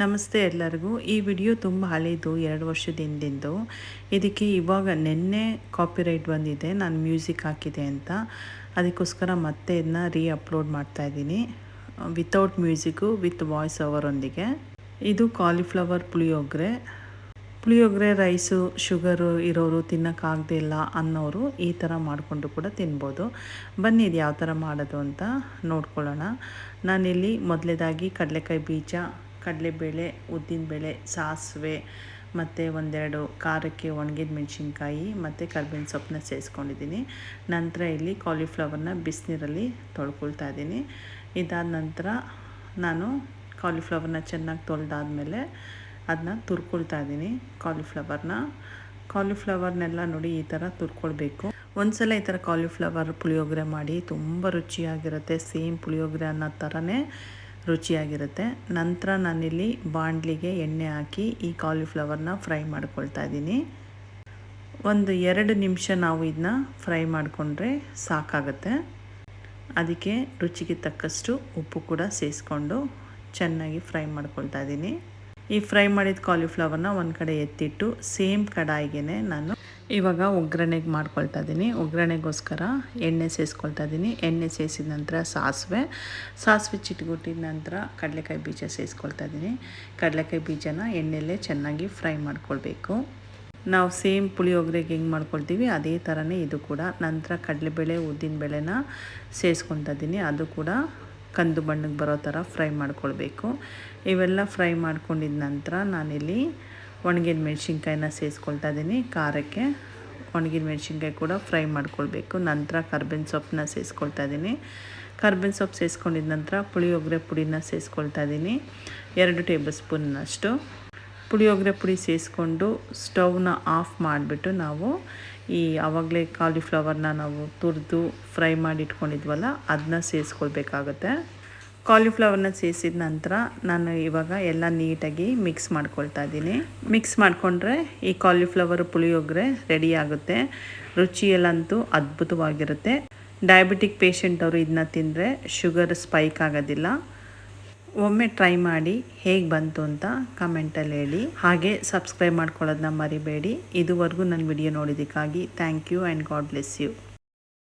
ನಮಸ್ತೆ ಎಲ್ಲರಿಗೂ. ಈ ವಿಡಿಯೋ ತುಂಬ ಹಳೆಯದು ಎರಡು ವರ್ಷದ ಹಿಂದಿಂದು. ಇದಕ್ಕೆ ಇವಾಗ ನಿನ್ನೆ ಕಾಪಿರೈಟ್ ಬಂದಿದೆ. ನಾನು ಮ್ಯೂಸಿಕ್ ಹಾಕಿದೆ ಅಂತ. ಅದಕ್ಕೋಸ್ಕರ ಮತ್ತೆ ಇದನ್ನ ರೀ ಅಪ್ಲೋಡ್ ಮಾಡ್ತಾ ಇದ್ದೀನಿ. ವಿತೌಟ್ ಮ್ಯೂಸಿಕ್ಕು ವಿತ್ ವಾಯ್ಸ್ ಅವರೊಂದಿಗೆ ಇದು cauliflower puliyogare. Puliyogare rice sugar ಇರೋರು ತಿನ್ನೋಕ್ಕಾಗದೇ ಇಲ್ಲ ಅನ್ನೋರು ಈ ಥರ ಮಾಡಿಕೊಂಡು ಕೂಡ ತಿನ್ಬೋದು. ಬನ್ನಿ ಇದು ಯಾವ ಥರ ಮಾಡೋದು ಅಂತ ನೋಡ್ಕೊಳ್ಳೋಣ. ನಾನಿಲ್ಲಿ ಮೊದಲೇದಾಗಿ ಕಡಲೆಕಾಯಿ ಬೀಜ ಕಡಲೆಬೇಳೆ, ಉದ್ದಿನಬೇಳೆ, ಸಾಸಿವೆ ಮತ್ತು ಒಂದೆರಡು ಖಾರಕ್ಕೆ ಒಣಗಿದ ಮೆಣಸಿನ್ಕಾಯಿ ಮತ್ತು ಕರ್ಬೇವಿನ ಸೊಪ್ಪನ್ನ ಸೇರಿಸ್ಕೊಂಡಿದ್ದೀನಿ ನಂತರ ಇಲ್ಲಿ ಕಾಲಿಫ್ಲವರ್ನ ಬಿಸಿನೀರಲ್ಲಿ ತೊಳ್ಕೊಳ್ತಾ ಇದ್ದೀನಿ. ಇದಾದ ನಂತರ ನಾನು ಕಾಲಿಫ್ಲವರ್ನ ಚೆನ್ನಾಗಿ ತೊಳೆದಾದ್ಮೇಲೆ ಅದನ್ನ ತುರ್ಕೊಳ್ತಾ ಇದ್ದೀನಿ ಕಾಲಿಫ್ಲವರ್ನ ಕಾಲಿಫ್ಲವರ್ನೆಲ್ಲ ನೋಡಿ ಈ ಥರ ತುರ್ಕೊಳ್ಬೇಕು. ಒಂದ್ಸಲ ಈ ಥರ ಕಾಲಿಫ್ಲವರ್ ಪುಳಿಯೋಗರೆ ಮಾಡಿ ತುಂಬ ರುಚಿಯಾಗಿರುತ್ತೆ. ಸೇಮ್ ಪುಳಿಯೋಗರೆ ಅನ್ನೋ ಥರನೇ ರುಚಿಯಾಗಿರುತ್ತೆ. ನಂತರ ನಾನಿಲ್ಲಿ ಬಾಣಲಿಗೆ ಎಣ್ಣೆ ಹಾಕಿ ಈ ಕಾಲಿಫ್ಲವರ್ನ ಫ್ರೈ ಮಾಡ್ಕೊಳ್ತಾ ಇದ್ದೀನಿ. ಒಂದು ಎರಡು ನಿಮಿಷ ನಾವು ಇದನ್ನ ಫ್ರೈ ಮಾಡಿಕೊಂಡ್ರೆ ಸಾಕಾಗುತ್ತೆ. ಅದಕ್ಕೆ ರುಚಿಗೆ ತಕ್ಕಷ್ಟು ಉಪ್ಪು ಕೂಡ ಸೇರಿಸ್ಕೊಂಡು ಚೆನ್ನಾಗಿ ಫ್ರೈ ಮಾಡ್ಕೊಳ್ತಾ ಇದ್ದೀನಿ. ಈ ಫ್ರೈ ಮಾಡಿದ ಕಾಲಿಫ್ಲವರ್ನ ಒಂದು ಕಡೆ ಎತ್ತಿಟ್ಟು ಸೇಮ್ ಕಡಾಯಿಗೆ ನಾನು ಇವಾಗ ಒಗ್ಗರಣೆಗೆ ಮಾಡ್ಕೊಳ್ತಾ ಇದ್ದೀನಿ ಒಗ್ಗರಣೆಗೋಸ್ಕರ ಎಣ್ಣೆ ಸೇರಿಸ್ಕೊಳ್ತಾ ಇದ್ದೀನಿ ಎಣ್ಣೆ ಸೇರಿಸಿದ ನಂತರ ಸಾಸಿವೆ. ಸಾಸಿವೆ ಚಿಟ್ಗುಟ್ಟಿದ ನಂತರ ಕಡಲೆಕಾಯಿ ಬೀಜ ಸೇರಿಸ್ಕೊಳ್ತಾ ಇದ್ದೀನಿ ಕಡಲೆಕಾಯಿ ಬೀಜನ ಎಣ್ಣೆಯಲ್ಲೇ ಚೆನ್ನಾಗಿ ಫ್ರೈ ಮಾಡ್ಕೊಳ್ಬೇಕು. ನಾವು ಸೇಮ್ ಪುಳಿಯೋಗರೆಗೆ ಹೆಂಗೆ ಮಾಡ್ಕೊಳ್ತೀವಿ, ಅದೇ ಥರನೇ ಇದು ಕೂಡ. ನಂತರ ಕಡಲೆಬೇಳೆ ಉದ್ದಿನ ಬೇಳೆನ ಸೇರಿಸ್ಕೊತಾ ಇದ್ದೀನಿ ಅದು ಕೂಡ ಕಂದು ಬಣ್ಣಕ್ಕೆ ಬರೋ ಥರ ಫ್ರೈ ಮಾಡ್ಕೊಳ್ಬೇಕು. ಇವೆಲ್ಲ ಫ್ರೈ ಮಾಡ್ಕೊಂಡಿದ ನಂತರ ನಾನಿಲ್ಲಿ ಒಣಗಿದ ಮೆಣಸಿನ್ಕಾಯಿನ ಸೇರಿಸ್ಕೊಳ್ತಾ ಇದ್ದೀನಿ ಖಾರಕ್ಕೆ ಒಣಗಿದ ಮೆಣಸಿನ್ಕಾಯಿ ಕೂಡ ಫ್ರೈ ಮಾಡ್ಕೊಳ್ಬೇಕು. ನಂತರ ಕರ್ಬೇವಿನ ಸೊಪ್ಪನ್ನ ಸೇರಿಸ್ಕೊಳ್ತಾ ಇದ್ದೀನಿ ಕರ್ಬೇವಿನ ಸೊಪ್ಪು ಸೇರಿಸ್ಕೊಂಡಿದ ನಂತರ ಪುಳಿಯೋಗರೆ ಪುಡಿನ ಸೇರಿಸ್ಕೊಳ್ತಾ ಇದ್ದೀನಿ ಎರಡು ಟೇಬಲ್ ಸ್ಪೂನ್ನಷ್ಟು ಪುಳಿಯೋಗರೆ ಪುಡಿ ಸೇರಿಸ್ಕೊಂಡು ಸ್ಟೌವ್ನ ಆಫ್ ಮಾಡಿಬಿಟ್ಟು ನಾವು ಈ ಆವಾಗಲೇ ಕಾಲಿಫ್ಲವರ್ನ ನಾವು ತುರಿದು ಫ್ರೈ ಮಾಡಿ ಇಟ್ಕೊಂಡಿದ್ವಲ್ಲ ಅದನ್ನ ಸೇರಿಸ್ಕೊಳ್ಬೇಕಾಗತ್ತೆ ಕಾಲಿಫ್ಲವರ್ನ ಸೇರಿಸಿದ ನಂತರ ನಾನು ಇವಾಗ ಎಲ್ಲ ನೀಟಾಗಿ ಮಿಕ್ಸ್ ಮಾಡ್ಕೊಳ್ತಾ ಇದ್ದೀನಿ. ಮಿಕ್ಸ್ ಮಾಡಿಕೊಂಡ್ರೆ ಈ ಕಾಲಿಫ್ಲವರ್ ಪುಳಿಯೋಗರೆ ರೆಡಿ ಆಗುತ್ತೆ. ರುಚಿಯಲ್ಲಂತೂ ಅದ್ಭುತವಾಗಿರುತ್ತೆ. ಡಯಾಬಿಟಿಕ್ ಪೇಷಂಟ್ ಅವರು ಇದನ್ನ ತಿಂದರೆ ಶುಗರ್ ಸ್ಪೈಕ್ ಆಗೋದಿಲ್ಲ. ಒಮ್ಮೆ ಟ್ರೈ ಮಾಡಿ ಹೇಗೆ ಬಂತು ಅಂತ ಕಮೆಂಟಲ್ಲಿ ಹೇಳಿ. ಹಾಗೆ ಸಬ್ಸ್ಕ್ರೈಬ್ ಮಾಡ್ಕೊಳ್ಳೋದನ್ನ ಮರಿಬೇಡಿ. ಇದುವರೆಗೂ ನನ್ನ video ನೋಡಿದ್ದಕ್ಕಾಗಿ thank you and God bless you